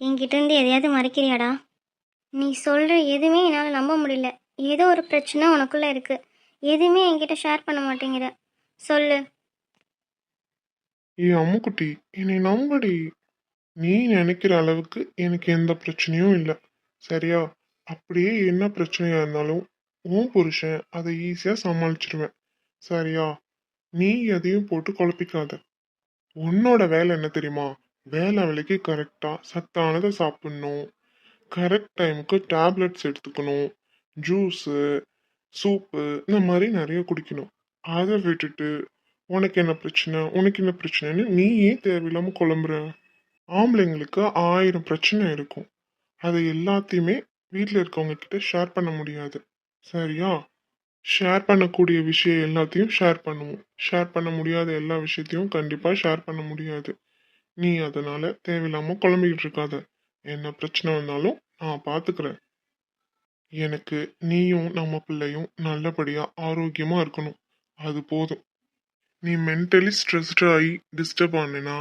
என்கிட்ட இருந்து எதையாவது மறைக்கிறியாடா? நீ சொல்கிற எதுவுமே என்னால் நம்ப முடியல. ஏதோ ஒரு பிரச்சனை உனக்குள்ளே இருக்குது எதுவுமே என்கிட்ட ஷேர் பண்ண மாட்டேங்கிற. சொல்லு. ஏ அம்முக்குட்டி என்னை நம்படி. நீ நினைக்கிற அளவுக்கு எனக்கு எந்த பிரச்சனையும் இல்லை. சரியா? அப்படியே என்ன பிரச்சனையா இருந்தாலும் உன் புருஷன் அதை ஈஸியாக சமாளிச்சிருவேன். சரியா? நீ எதையும் போட்டு குழப்பிக்காத. உன்னோட வேலை என்ன தெரியுமா? வேலை வேலைக்கு கரெக்டாக சத்தானதை சாப்பிடணும். கரெக்ட் டைமுக்கு டேப்லெட்ஸ் எடுத்துக்கணும். ஜூஸு சூப்பு இந்த மாதிரி நிறைய குடிக்கணும். அதை விட்டுட்டு உனக்கு என்ன பிரச்சனை? உனக்கு என்ன பிரச்சனைன்னு நீ ஏன் தேவையில்லாமல் குழம்புற. ஆம்பளைங்களுக்கு ஆயிரம் பிரச்சனை இருக்கும். அதை எல்லாத்தையுமே வீட்டில் இருக்கவங்க கிட்ட ஷேர் பண்ண முடியாது. சரியா? ஷேர் பண்ணக்கூடிய விஷயம் எல்லாத்தையும் ஷேர் பண்ணுவோம். ஷேர் பண்ண முடியாத எல்லா விஷயத்தையும் கண்டிப்பாக ஷேர் பண்ண முடியாது. நீ அதனால தேவையில்லாமல் குழம்பிக்கிட்டு இருக்காத. என்ன பிரச்சனை வந்தாலும் நான் பார்த்துக்கிறேன் எனக்கு நீயும் நம்ம பிள்ளையும் நல்லபடியாக ஆரோக்கியமாக இருக்கணும். அது போதும். நீ மென்டலி ஸ்ட்ரெஸ்டு ஆகி டிஸ்டர்ப் ஆனேன்னா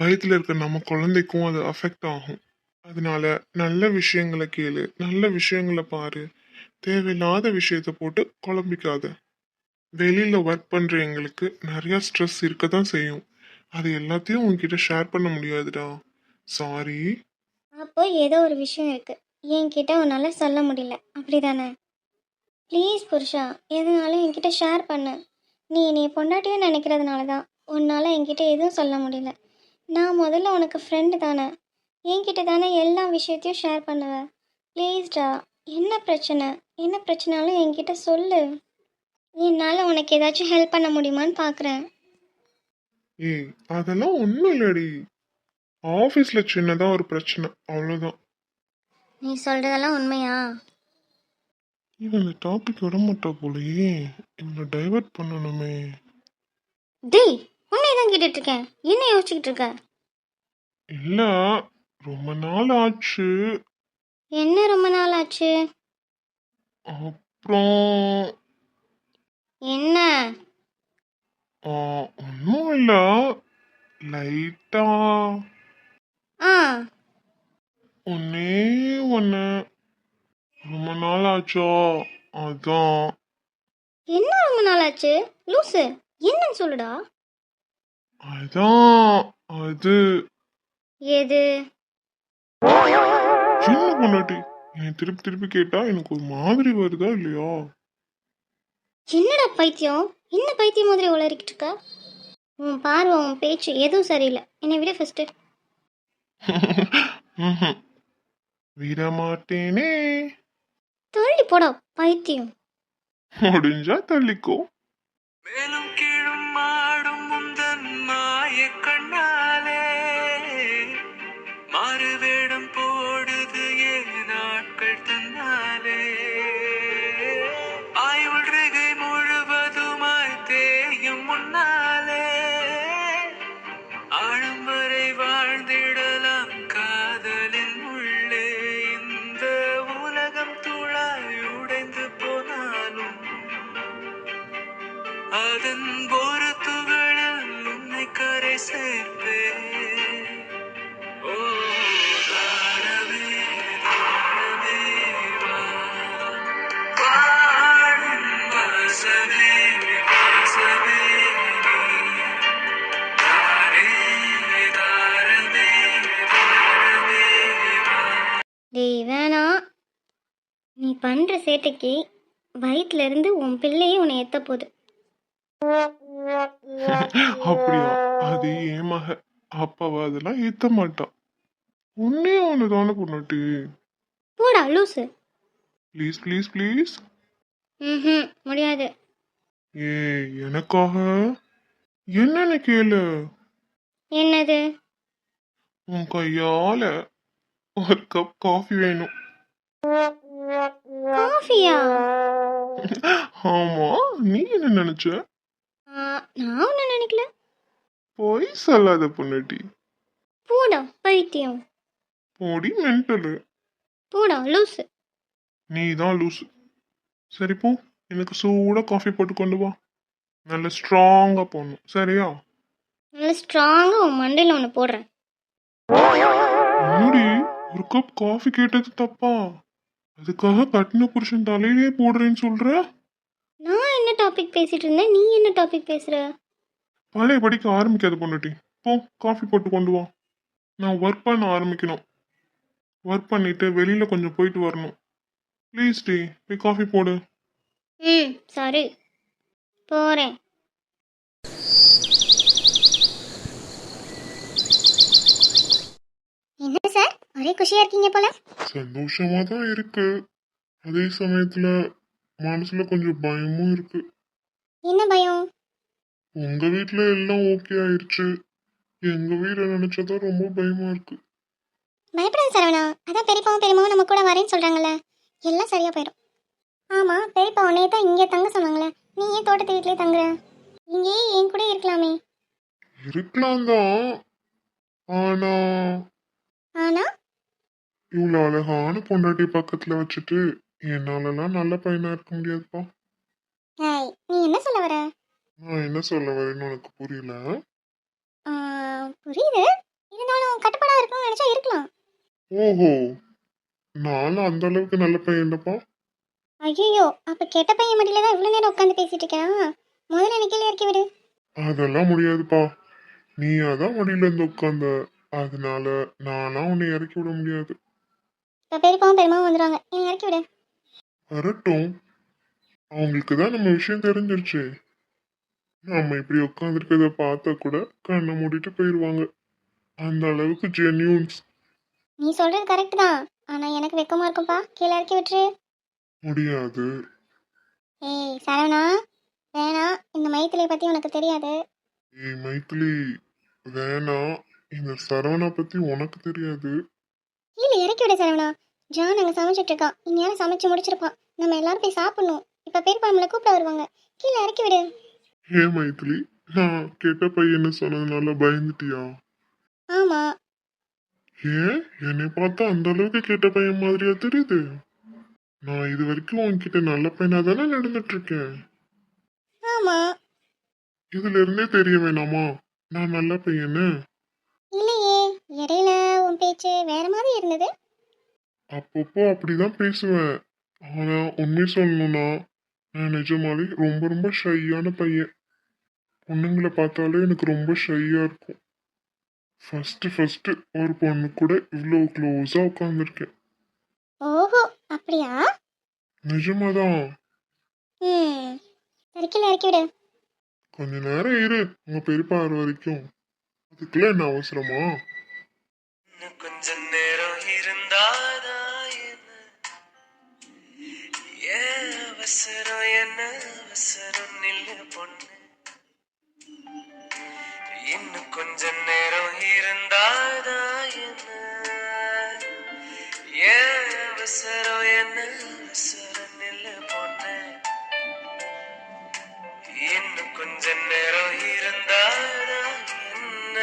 வயிற்றுல இருக்க நம்ம குழந்தைக்கும் அது அஃபெக்ட் ஆகும். அதனால நல்ல விஷயங்களை கேளு நல்ல விஷயங்களை பாரு. தேவையில்லாத விஷயத்த போட்டு குழம்பிக்காத. வெளியில ஒர்க் பண்ணுற எங்களுக்கு நிறைய ஸ்ட்ரெஸ் இருக்க தான் செய்யும். அது எல்லாத்தையும் உங்ககிட்ட ஷேர் பண்ண முடியாதுடா. சாரி அப்போ ஏதோ ஒரு விஷயம் இருக்கு. என்கிட்ட உன்னால் சொல்ல முடியல. அப்படிதானே? ப்ளீஸ் புருஷா எதுனாலும் என்கிட்ட ஷேர் பண்ணு. நீ நீ பொண்டாட்டியே நினைக்கிறதுனால தான் உன்னால் என்கிட்ட எதுவும் சொல்ல முடியல. நான் முதல்ல உனக்கு ஃப்ரெண்டு தானே. என்கிட்ட தானே எல்லா விஷயத்தையும் ஷேர் பண்ணுவ. ப்ளீஸ்டா என்ன பிரச்சனை? என்ன பிரச்சனாலும் என்கிட்ட சொல்லு. என்னால் உனக்கு ஏதாச்சும் ஹெல்ப் பண்ண முடியுமான்னு பார்க்குறேன் ஏய் அதெல்லாம் ஒன்றும் இல்லடி. ஆஃபீஸில் சின்னதாக ஒரு பிரச்சனை அவ்வளோதான் நீ சொல்கிறதெல்லாம் உண்மையா? இவன் இந்த டாபிக் விட மாட்டா போலயே. இவனை டைவர்ட் பண்ணணுமே. டேய் தான் கேட்டுட்டு இருக்கேன் என்ன யோசிச்சுக்கிட்டு இருக்க இல்லை ரொம்ப நாள் ஆச்சு. என்ன ரொம்ப நாள் ஆச்சு? அப்புறம் என்ன? ஒன்றும் இல்லை. லைட்டா ஆ. ஒன்னே ஒன்று ரொம்ப நாள் ஆச்சா? அதான். என்ன ரொம்ப நாள் ஆச்சு? லூசு என்னன்னு சொல்லுடா. அதான் அது. எது? சின்ன பொண்டாட்டி என்னை திருப்பி திருப்பி கேட்டா எனக்கு ஒரு மாதிரி வருதா இல்லையா? என்னடா பைத்தியம்? என்ன பைத்தியம் மாதிரி உளறிக்கிட்டு இருக்க? உன் பார்வை உன் பேச்சு எதுவும் சரியில்லை. என்னை விட ஃபர்ஸ்ட் ம்ஹும். விட மாட்டேனே தள்ளி போடா பைத்தியம். முடிஞ்சா தள்ளிக்கோ. மேலும் கீழும் அதன் ஒரு துகளில் உன்னை கரை சேர்ப்பே ஓ டேய் வேணா. நீ பண்ணுற சேட்டைக்கு வயிற்றுல இருந்து உன் பிள்ளையே உன்னை ஏற்ற போகுது? அப்படியா? அது ஏன் மக அப்பாவ அதெல்லாம் ஏத்த மாட்டான் உன்னே ஒன்று தானே பொண்ணாட்டி. போடா லூசு. ப்ளீஸ் ப்ளீஸ் ப்ளீஸ் ம் முடியாது. ஏ எனக்காக? என்னன்னு கேளு. என்னது? உன் கையால ஒரு கப் காஃபி வேணும். காஃபியா? ஆமா நீ என்ன நினைச்ச? நான் ஒன்றும் நினைக்கல. போய் சொல்லாத பொண்ணாட்டி. போடா பைத்தியம். போடி மென்டலு போடா லூஸு நீ தான் லூசு. சரி போ. எனக்கு சூடாக காஃபி போட்டு கொண்டு வா. நல்ல ஸ்ட்ராங்காக போடணும். சரியா? நல்லா ஸ்ட்ராங்காக உன் மண்டையில் ஒன்று போடுறேன். முன்னாடி ஒரு கப் காஃபி கேட்டது தப்பா? அதுக்காக கட்டின புருஷன் தலையிலே போடுறேன்னு என்ன டாபிக் பேசிட்டு இருந்தேன் நீ என்ன டாபிக் பேசுற? பழைய படிக்க ஆரம்பிக்காத பொண்ணுட்டி. போ காஃபி போட்டு கொண்டு வா. நான் ஒர்க் பண்ண ஆரம்பிக்கணும். ஒர்க் பண்ணிட்டு வெளியில கொஞ்சம் போயிட்டு வரணும். ப்ளீஸ் டி போய் காஃபி போடு. ம் சாரி. போகிறேன் என்ன சார்? ஒரே குஷியாக இருக்கீங்க போல. சந்தோஷமா தான் இருக்கு. அதே சமயத்துல மனசுல கொஞ்சம் பயமும் இருக்கு. என்ன பயம்? உங்க வீட்ல எல்லாம் ஓகே ஆயிருச்சு. எங்க வீட நினைச்சதான் ரொம்ப பயமா இருக்கு. பயப்படாத சரவணா. அதான் பெரியப்பாவும் பெரியமாவும் நம்ம கூட வரேன்னு சொல்கிறாங்கல்ல எல்லாம் சரியாக போயிடும். ஆமாம் பெரியப்பா உன்னே தான் இங்கே தங்க சொன்னாங்களே நீ ஏன் தோட்டத்து வீட்டிலே தங்குற? இங்கேயே என் கூட இருக்கலாமே. இருக்கலாம் தான் ஆனா? ஆனால் இவ்வளோ அழகான பொண்டாட்டி பக்கத்துல வச்சுட்டு என்னாலலாம் நல்ல பையனா இருக்க முடியாதுப்பா. நீ என்ன சொல்ல வர? நான் என்ன சொல்ல வரேன்னு உனக்கு புரியல? புரியுது. இருந்தாலும் கட்டுப்பாடாக இருக்கணும்னு நினச்சா இருக்கலாம். ஓஹோ. நானும் அந்த அளவுக்கு நல்ல பையன் இல்லப்பா. ஐயோ அப்போ கெட்ட பையன் மடியில தான் இவ்வளோ நேரம் உட்காந்து பேசிட்டு இருக்கேன் முதல்ல கீழே இறக்கி விடு. அதெல்லாம் முடியாதுப்பா. நீ அதான் மடியில இருந்து உட்காந்த அதனால நானா உன்னை இறக்கி விட முடியாது. இப்போ பெரியப்பாவும் பெரியமாவும் வந்துடுவாங்க என்னை இறக்கி விடு. வரட்டும். அவங்களுக்கு தான் நம்ம விஷயம் தெரிஞ்சிருச்சு. நம்ம இப்படி உட்காந்துருக்கத பார்த்தா கூட கண்ணை மூடிட்டு போயிடுவாங்க அந்த அளவுக்கு ஜென்யூன்ஸ் நீ சொல்கிறது கரெக்ட் தான். ஆனால் எனக்கு வெக்கமாக இருக்கும்ப்பா கீழே இறக்கி விட்டுரு. முடியாது. ஏய் சரவணா. வேணாம் இந்த மைத்திலியை பற்றி உனக்கு தெரியாது. ஏய் மைத்திலி. வேணாம் இந்த சரவணா பத்தி உனக்கு தெரியாது. கீழே இறக்கி விடு சரவணா. ஜான் அங்கே சமைச்சிட்டு இருக்கான். இங்கேயாவது சமைச்சு முடிச்சிருப்பான். நம்ம எல்லாரும் போய் சாப்பிடணும். இப்போ பெரியப்பா நம்மளை கூப்பிட வருவாங்க. கீழே இறக்கி விடு. ஏ மைத்திலி நான் கெட்ட பையன்னு சொன்னதுனால பயந்துட்டியா? ஆமாம் ஏன் என்னை பார்த்தா அந்த அளவுக்கு கெட்ட பையன் மாதிரியா தெரியுது? நான் இது வரைக்கும் உன்கிட்ட நல்ல பையனா தானே நடந்துட்டு இருக்கேன் ஆமாம் இதுல இருந்தே தெரிய வேணாமா? நான் நல்ல பையன்னு இல்லையே இடையில உன் பேச்சு வேற மாதிரி இருந்தது. அப்பப்போ அப்படிதான் பேசுவேன். ஆனா உண்மை சொல்லணும்னா நான் நிஜமாலே ரொம்ப ரொம்ப ஷையான பையன். பொண்ணுங்களை பார்த்தாலே எனக்கு ரொம்ப ஷையா இருக்கும். ஃபர்ஸ்ட் ஃபர்ஸ்ட் ஒரு பொண்ணு கூட இவ்வளோ க்ளோஸா உட்காந்துருக்கேன் ஓஹோ அப்படியா? நிஜமாதான். ம் சரி கீழே இறக்கி விடு கொஞ்ச நேரம் இரு உங்க பெரியப்பா வர வரைக்கும். அதுக்குள்ள என்ன அவசரமா? கொஞ்ச நேரம் அவசரம் என்ன அவசரம் நில்லு பொண்ணு. இன்னும் கொஞ்ச நேரம் இருந்தாதான் என்ன? ஏன் அவசரம் என்ன அவசரம் நில்லு பொண்ணு. இன்னும் கொஞ்ச நேரம் இருந்தாதான் என்ன?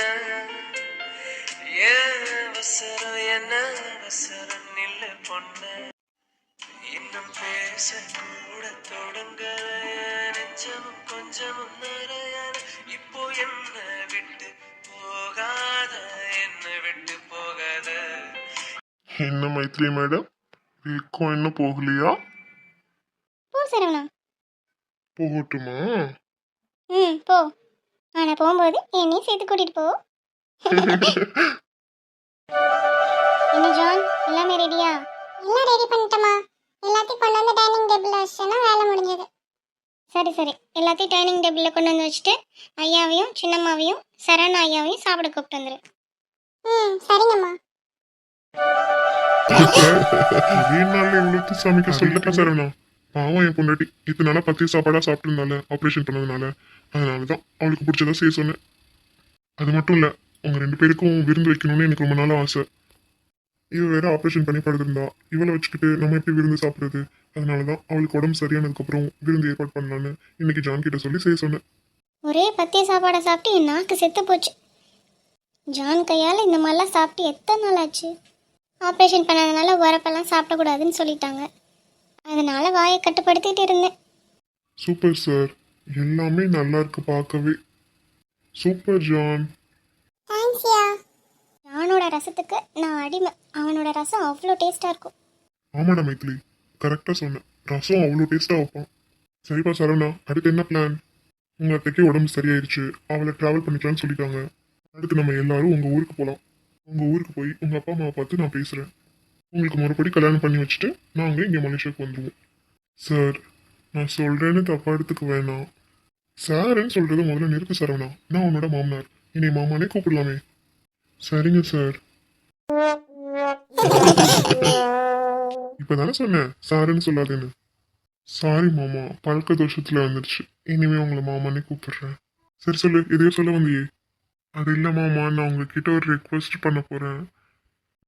ஏன் அவசரம் என்ன அவசரம் நில்ல பொண்ணு. இன்னும் பேச கொஞ்சமும் நிறையல இப்போ என்ன விட்டு போகாத என்ன விட்டு போகாத. என்ன மைத்ரி மேடம்? வெக்கம் என்ன போகலையா? போ சரவணா. போகட்டுமா? ம் போ. ஆனால் போகும்போது என்னையும் சேர்த்து கூட்டிகிட்டு போ. என்ன ஜான்? எல்லாமே ரெடியா எல்லாம் ரெடி பண்ணிட்டோமா. எல்லாத்தையும் கொண்டு வந்து டைனிங் டேபிளில் வச்சேன்னா வேலை முடிஞ்சது. சரி சரி. எல்லாத்தையும் டைனிங் டேபிளில் கொண்டு வந்து வச்சுட்டு ஐயாவையும் சின்னம்மாவையும் சரண் ஐயாவையும் சாப்பிட கூப்பிட்டு வந்துரு. ம் சரிங்கம்மா. வீணால இவ்வளவு சமைக்க சொல்லிட்டு சரவணா பாவம் என் பொண்டாட்டி. இதனால பத்திய சாப்பாடா சாப்பிட்டுருந்தால ஆப்ரேஷன் பண்ணதுனால. அதனாலதான் அவளுக்கு பிடிச்சதா செய்ய சொன்னேன். அது மட்டும் இல்ல உங்க ரெண்டு பேருக்கும் விருந்து வைக்கணும்னு எனக்கு ரொம்ப நாள் ஆசை. இவ வேற ஆப்ரேஷன் பண்ணி படுத்திருந்தா. இவளை வச்சுக்கிட்டு நம்ம எப்படி விருந்து சாப்பிடுறது? அதனாலதான் அவளுக்கு உடம்பு சரியானதுக்கு அப்புறம் விருந்து ஏற்பாடு பண்ணலான்னு இன்னைக்கு ஜான் கிட்ட சொல்லி செய்ய சொன்னேன். ஒரே பத்திய சாப்பாடை சாப்பிட்டு என் நாக்கு செத்து போச்சு. ஜான் கையால் இந்த மாதிரிலாம் சாப்பிட்டு எத்தனை நாள் ஆச்சு? ஆப்ரேஷன் பண்ணதுனால உரப்பெல்லாம் சாப்பிடக்கூடாதுன்னு சொல்லிட்டாங்க. அதனால வாயை கட்டுப்படுத்திட்டு இருந்தேன். சூப்பர் சார் எல்லாமே நல்லா இருக்கு பார்க்கவே. சூப்பர் ஜான் தேங்க்ஸ்யா ஜானோட ரசத்துக்கு நான் அடிமை. அவனோட ரசம் அவ்வளோ டேஸ்ட்டாக இருக்கும். ஆமாடா மைத்திலி. கரெக்டாக சொன்னேன். ரசம் அவ்வளோ டேஸ்ட்டாக வைப்பான். சரிப்பா சரவணா அடுத்து என்ன பிளான் உங்கள் அத்தைக்கு உடம்பு சரியாயிருச்சு. அவளை ட்ராவல் பண்ணிக்கலாம்னு சொல்லிட்டாங்க. அடுத்து நம்ம எல்லாரும் உங்கள் ஊருக்கு போகலாம் உங்கள் ஊருக்கு போய் உங்கள் அப்பா அம்மாவை பார்த்து நான் பேசுகிறேன் உங்களுக்கு மறுபடி கல்யாணம் பண்ணி வச்சுட்டு நாங்கள் இங்கே மலேசியாவுக்கு வந்துடுவோம் சார் நான் சொல்கிறேன்னு தப்பா எடுத்துக்க வேணாம். சார்ன்னு சொல்கிறது முதல்ல நிறுத்து சரவணா. நான் உன்னோட மாமனார். என்னை மாமானே கூப்பிடலாமே. சரிங்க சார் இப்பதானே சொன்னேன். சாருன்னு சொல்லாதேன்னு. சாரி மாமா. பழக்க தோஷத்துல வந்துருச்சு. இனிமே உங்களை மாமானே கூப்பிடுறேன். சரி சொல்லு எதையோ சொல்ல வந்தியே. அது இல்லை மாமா. நான் உங்ககிட்ட ஒரு ரெக்வஸ்ட் பண்ண போறேன்.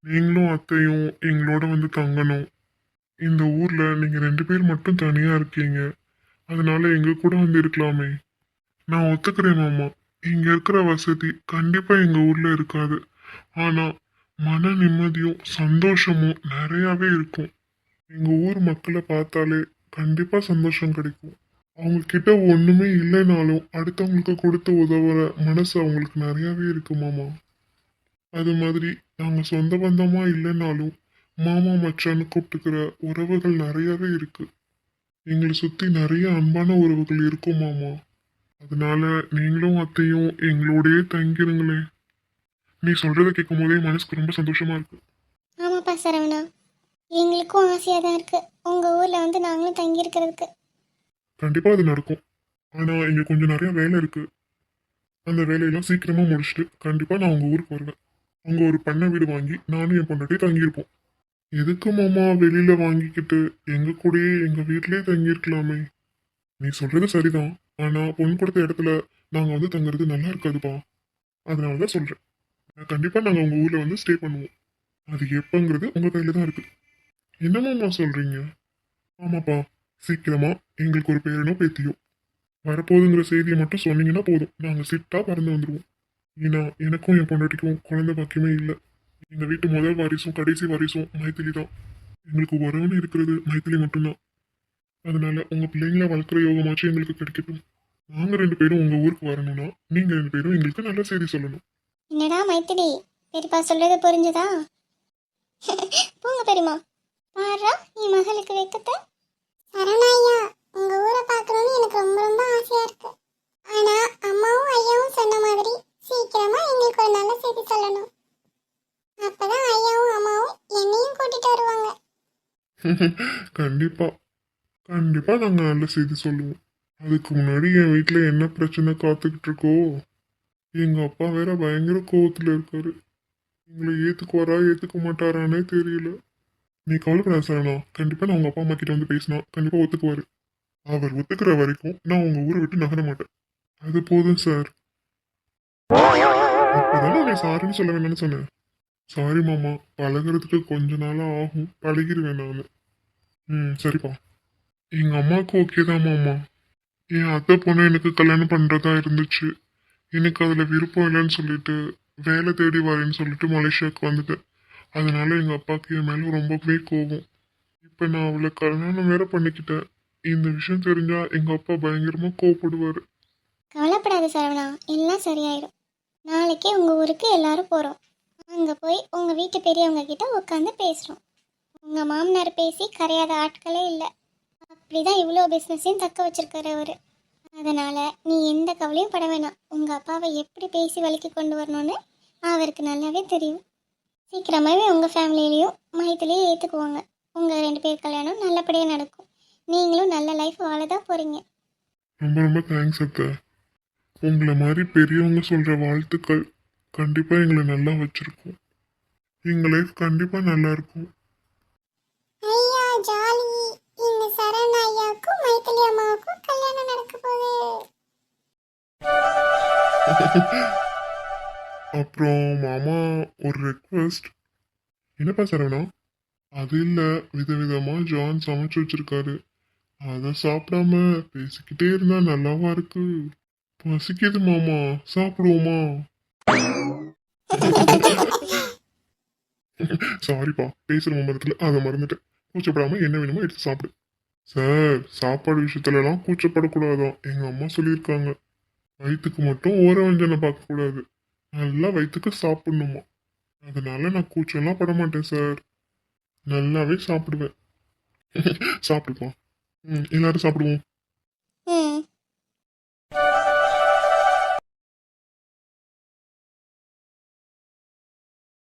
நீங்களும் அத்தையும் எங்களோட வந்து தங்கணும். இந்த ஊர்ல நீங்க ரெண்டு பேர் மட்டும் தனியா இருக்கீங்க. அதனால எங்க கூட வந்து இருக்கலாமே. நான் ஒத்துக்கிறேன் மாமா. இங்க இருக்கிற வசதி கண்டிப்பா எங்க ஊர்ல இருக்காது. ஆனா மன நிம்மதியும் சந்தோஷமும் நிறையாவே இருக்கும். எங்கள் ஊர் மக்களை பார்த்தாலே கண்டிப்பாக சந்தோஷம் கிடைக்கும். அவங்கக்கிட்ட ஒன்றுமே இல்லைனாலும் அடுத்தவங்களுக்கு கொடுத்து உதவுற மனசு அவங்களுக்கு நிறையாவே இருக்கு மாமா. அது மாதிரி நாங்கள் சொந்த பந்தமாக இல்லைனாலும் மாமா மச்சான்னு கூப்பிட்டுக்கிற உறவுகள் நிறையாவே இருக்கு. எங்களை சுற்றி நிறைய அன்பான உறவுகள் இருக்கும் மாமா. அதனால நீங்களும் அத்தையும் எங்களோடயே தங்கிருங்களேன் நீ சொல்றதை கேட்கும் போதே மனசுக்கு ரொம்ப சந்தோஷமா இருக்கு. ஆமாப்பா சரவணா. எங்களுக்கும் ஆசையாக தான் இருக்குது உங்கள் ஊரில் வந்து நாங்களும் தங்கி இருக்கிறதுக்கு கண்டிப்பா அது நடக்கும். ஆனா இங்க கொஞ்சம் நிறைய வேலை இருக்கு. அந்த வேலையெல்லாம் சீக்கிரமா முடிச்சுட்டு கண்டிப்பா நான் உங்க ஊருக்கு வருவேன். அங்க ஒரு பண்ணை வீடு வாங்கி நானும் என் பொண்டாட்டி தங்கியிருப்போம். எதுக்கு மாமா வெளியில வாங்கிக்கிட்டு எங்க கூடயே எங்க வீட்லயே தங்கியிருக்கலாமே? நீ சொல்றது சரிதான். ஆனா பொண்ணு கொடுத்த இடத்துல நாங்க வந்து தங்குறது நல்லா இருக்காதுப்பா. அதனாலதான் சொல்றேன். சொல்கிறேன் கண்டிப்பா நாங்க உங்க ஊர்ல வந்து ஸ்டே பண்ணுவோம். அது எப்பங்கிறது உங்க கையில தான் இருக்கு. என்னமாம்மா சொல்றீங்க? ஆமாப்பா சீக்கிரமா எங்களுக்கு ஒரு பேரனோ பேத்தியோ. வரப்போகுதுங்கிற செய்தியை மட்டும் சொன்னீங்கன்னா போதும். நாங்கள் சிட்டா பறந்து வந்துடுவோம் ஏன்னா எனக்கும் என் பொண்டாட்டிக்கும் குழந்தை பாக்கியமே இல்லை. எங்க வீட்டு முதல் வாரிசும் கடைசி வாரிசும் மைத்திலி தான். எங்களுக்கு உறவுன்னு இருக்கிறது மைத்திலி மட்டும்தான். அதனால உங்க பிள்ளைங்கள வளர்க்குற யோகமாச்சும் எங்களுக்கு கிடைக்கட்டும். நாங்க ரெண்டு பேரும் உங்க ஊருக்கு வரணும்னா நீங்க ரெண்டு பேரும் எங்களுக்கு நல்ல செய்தி சொல்லணும். என்னடா மைத்திலி? பெரியப்பா சொல்றது புரிஞ்சுதா? போங்க பெரியமா பாரா என் மகளுக்கு வைக்கத்த சரணாயா உங்க ஊரை பார்க்கணும்னு எனக்கு ரொம்ப ரொம்ப ஆசையா இருக்கு. ஆனா அம்மாவும் ஐயாவும் சொன்ன மாதிரி சீக்கிரமா எங்களுக்கு ஒரு நல்ல செய்தி சொல்லணும். அப்பதான் ஐயாவும் அம்மாவும் என்னையும் கூட்டிட்டு வருவாங்க. கண்டிப்பா. கண்டிப்பா நாங்க நல்ல செய்தி சொல்லுவோம். அதுக்கு முன்னாடி என் வீட்டில் என்ன பிரச்சனை காத்துக்கிட்டு இருக்கோ? எங்க அப்பா வேற பயங்கர கோவத்துல இருக்காரு. எங்களை ஏத்துக்குவாரா ஏத்துக்க மாட்டாரானே தெரியல. நீ கவலைப்படாத சரணா கண்டிப்பா நான் உங்க அப்பா அம்மா கிட்ட வந்து பேசினா கண்டிப்பா ஒத்துக்குவாரு. அவர் ஒத்துக்கிற வரைக்கும் நான் உங்க ஊரை விட்டு நகர மாட்டேன். அது போதும் சார் அப்பதானே நீ சாரின்னு சொல்ல வேணாம்னு சொன்னேன். சாரி மாமா. பழகுறதுக்கு கொஞ்ச நாளாக ஆகும். பழகிருவேன் நான். ம் சரிப்பா. எங்க அம்மாவுக்கு ஓகே தான் மாமா. என் அத்தை பொண்ணு எனக்கு கல்யாணம் பண்றதா இருந்துச்சு. எனக்கு அதுல விருப்பம் இல்லைன்னு சொல்லிட்டு வேலை தேடி வரேன்னு சொல்லிட்டு மலேசியாவுக்கு வந்துட்டேன். அதனால எங்கள் அப்பாவுக்கு என் மேலே ரொம்பவே கோபம். இப்போ நான் அவளை கல்யாணம் வேற பண்ணிக்கிட்டேன். இந்த விஷயம் தெரிஞ்சா எங்கள் அப்பா பயங்கரமாக கோவப்படுவார். கவலைப்படாத சரவணா எல்லாம் சரியாயிடும் நாளைக்கே உங்கள் ஊருக்கு எல்லாரும் போகிறோம் அங்கே போய் உங்கள் வீட்டு பெரியவங்க கிட்ட உட்காந்து பேசுகிறோம் உங்கள் மாமனார் பேசி கரையாத ஆட்களே இல்லை. அப்படி தான் இவ்வளோ பிஸ்னஸையும் தக்க வச்சிருக்காரு அவர். அதனால் நீ எந்த கவலையும் பட வேணாம். உங்கள் அப்பாவை எப்படி பேசி வழக்கி கொண்டு வரணும்னு அவருக்கு நல்லாவே தெரியும். சீக்கிரமாகவே உங்கள் ஃபேமிலியிலையும் மைத்திலையும் ஏற்றுக்குவாங்க உங்கள் ரெண்டு பேர் கல்யாணம் நல்லபடியாக நடக்கும். நீங்களும் நல்ல லைஃப் வாழ தான் போகிறீங்க ரொம்ப ரொம்ப தேங்க்ஸ் அத்தை. உங்களை மாதிரி பெரியவங்க சொல்ற வாழ்த்துக்கள் கண்டிப்பா எங்களை நல்லா வச்சிருக்கும். எங்க லைஃப் கண்டிப்பா நல்லா இருக்கும். ஐயா ஜாலி. இந்த சரண் ஐயாவுக்கும் மைத்திலி அம்மாவுக்கும் கல்யாணம் நடக்க போகுது. அப்புறம் மாமா ஒரு ரெக்வெஸ்ட் என்னப்பா சரவணா? அது இல்லை விதவிதமாக ஜான் சமைச்சு வச்சிருக்காரு. அதை சாப்பிடாம பேசிக்கிட்டே இருந்தா நல்லாவா இருக்கு? பசிக்குது மாமா சாப்பிடுவோமா? சாரிப்பா பேசுற மரத்துல அதை மறந்துட்டேன். கூச்சப்படாம என்ன வேணுமோ எடுத்து சாப்பிடு. சார் சாப்பாடு விஷயத்துலலாம் கூச்சப்படக்கூடாதான். எங்க அம்மா சொல்லியிருக்காங்க. வயிற்றுக்கு மட்டும் ஓரவஞ்சனை பார்க்க கூடாது நல்லா வயிற்றுக்கு சாப்பிடணுமா? அதனால நான் கூச்சம்லாம் பட மாட்டேன் சார் நல்லாவே சாப்பிடுவேன். சாப்பிடுப்பா ம் எல்லாரும் சாப்பிடுவோம்.